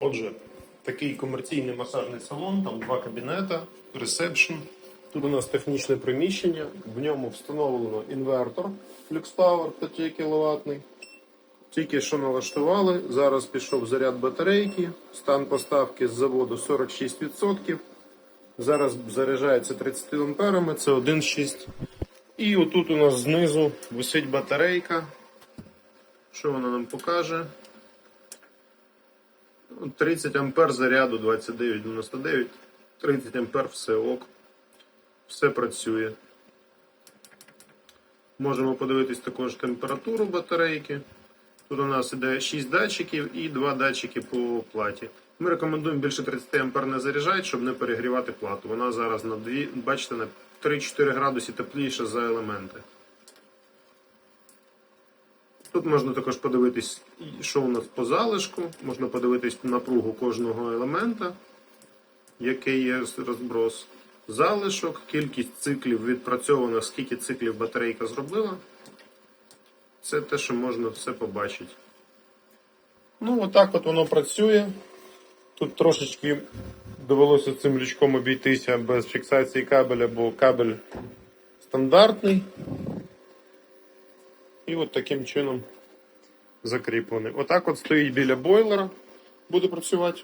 Отже, такий комерційний масажний салон, там два кабінета, ресепшн. Тут у нас технічне приміщення, в ньому встановлено інвертор FlexPower 5 кВт. Тільки що налаштували, зараз пішов заряд батарейки, стан поставки з заводу 46%. Зараз заряджається 30 амперами, це 1,6. І отут у нас знизу висить батарейка. Що вона нам покаже? 30 ампер заряду 29,99. 30 ампер все ок. Все працює. Можемо подивитись також температуру батарейки. Тут у нас іде 6 датчиків і 2 датчики по платі. Ми рекомендуємо більше 30 ампер не заряджати, щоб не перегрівати плату. Вона зараз на 2, бачите, на 3-4 градуси тепліша за елементи. Тут можна також подивитись, що у нас по залишку, можна подивитись напругу кожного елемента, який є розброс. Залишок, кількість циклів відпрацьовано, скільки циклів батарейка зробила. Це те, що можна все побачити. Ну, отак от воно працює. Тут трошечки довелося цим лючком обійтися без фіксації кабеля, бо кабель стандартний. І от таким чином закріплений. Отак от стоїть біля бойлера, буде працювати.